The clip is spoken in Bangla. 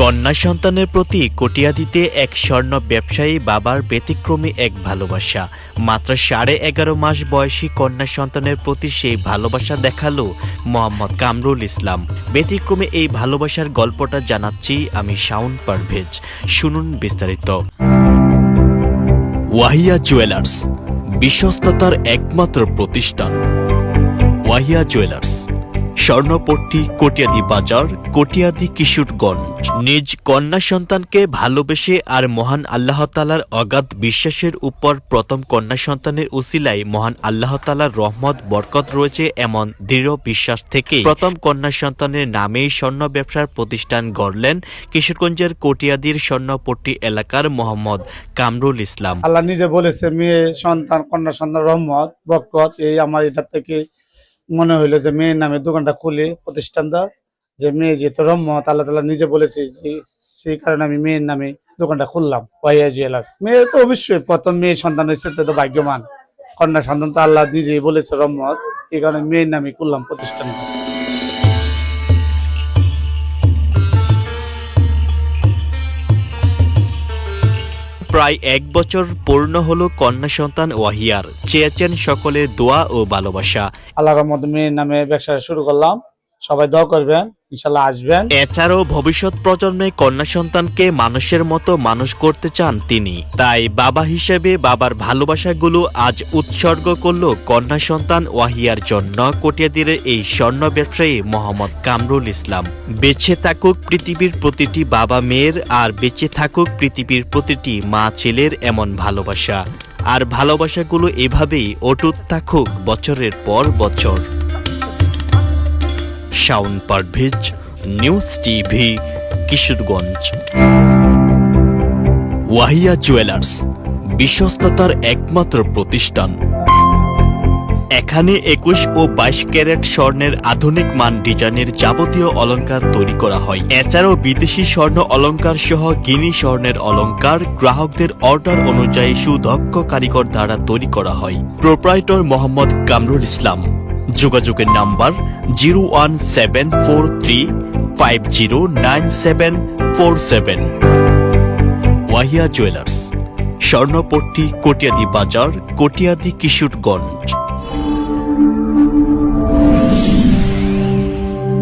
কন্যা সন্তানের প্রতি কটিয়াদিতে এক স্বর্ণ ব্যবসায়ী বাবার ব্যতিক্রমী এক ভালোবাসা। মাত্র সাড়ে এগারো মাস বয়সী কন্যা সন্তানের প্রতি সেই ভালোবাসা দেখাল মোহাম্মদ কামরুল ইসলাম। ব্যতিক্রমে এই ভালোবাসার গল্পটা জানাচ্ছি আমি শাউন পারভেজ। শুনুন বিস্তারিত। ওয়াহিয়া জুয়েলার্স, বিশ্বস্ততার একমাত্র প্রতিষ্ঠান। ওয়াহিয়া জুয়েলার্স। স্বর্ণপট্টি, কটিয়াদি বাজার, কটিয়াদি কিশোরগঞ্জ। নিজ কন্যা সন্তানকে ভালোবেসে আর মহান আল্লাহ তালার অগাধ বিশ্বাসের উপর প্রথম কন্যা সন্তানের উসিলায় মহান আল্লাহ তালার রহমত, বরকত রয়েছে এমন দৃঢ় বিশ্বাস থেকে প্রথম কন্যা সন্তানের নামেই স্বর্ণ ব্যবসার প্রতিষ্ঠান গড়লেন কিশোরগঞ্জের কটিয়াদির স্বর্ণপট্টি এলাকার মোহাম্মদ কামরুল ইসলাম। আল্লাহ নিজে বলেছে, মেয়ে সন্তান, কন্যা সন্তান রহমত, বরকত, এই আমার এটা থেকে মনে হইল যে মেয়ের নামে দোকানটা খুলে প্রতিষ্ঠানটা যে মেয়ে যেহেতু রহমত, আল্লাহ তালা নিজে বলেছে যে সেই কারণে আমি মেয়ের নামে দোকানটা খুললাম, ওয়াইয়া জুয়েলার্স। মেয়ে তো অবশ্যই প্রথম মেয়ে সন্তান হয়েছে তো ভাগ্যমান কন্যা সন্তান তো আল্লাহ নিজেই বলেছে রহমত, এই কারণে মেয়ের নামে খুললাম প্রতিষ্ঠানটা। প্রায় এক বছর পূর্ণ হলো কন্যা সন্তান ওয়াহিয়ার। চেয়েছেন সকলের দোয়া ও ভালোবাসা। আল্লাহ রহমত নামে ব্যবসা শুরু করলাম। সবাই দোয়া করবেন, ইনশাল্লাহ আসবেন। এছাড়াও ভবিষ্যৎ প্রজন্মে কন্যা সন্তানকে মানুষের মতো মানুষ করতে চান তিনি। তাই বাবা হিসেবে বাবার ভালোবাসাগুলো আজ উৎসর্গ করল কন্যা সন্তান ওয়াহিয়ার জন্য কটিয়াদিরের এই স্বর্ণ ব্যবসায়ী মোহাম্মদ কামরুল ইসলাম। বেঁচে থাকুক পৃথিবীর প্রতিটি বাবা মেয়ের আর বেঁচে থাকুক পৃথিবীর প্রতিটি মা ছেলের এমন ভালোবাসা। আর ভালোবাসাগুলো এভাবেই অটুট থাকুক বছরের পর বছর। Shaon Parvez, news TV, Kishoreganj. Wahiya jewellers, বিশ্বস্ততার একমাত্র প্রতিষ্ঠান। এখানে একুশ ও বাইশ ক্যারেট স্বর্ণের আধুনিক মান ডিজাইনের যাবতীয় অলঙ্কার তৈরি করা হয়। এছাড়াও বিদেশি স্বর্ণ অলংকার সহ গিনি স্বর্ণের অলঙ্কার গ্রাহকদের অর্ডার অনুযায়ী সুদক্ষ কারিগর দ্বারা তৈরি করা হয়। প্রোপ্রাইটর মোহাম্মদ কামরুল ইসলাম। যোগাযোগের number zero one seven four three five zero nine seven four seven. Wahiya jewellers, Swarnapatti, Katiadi বাজার, কটিয়াদি কিশোরগঞ্জ।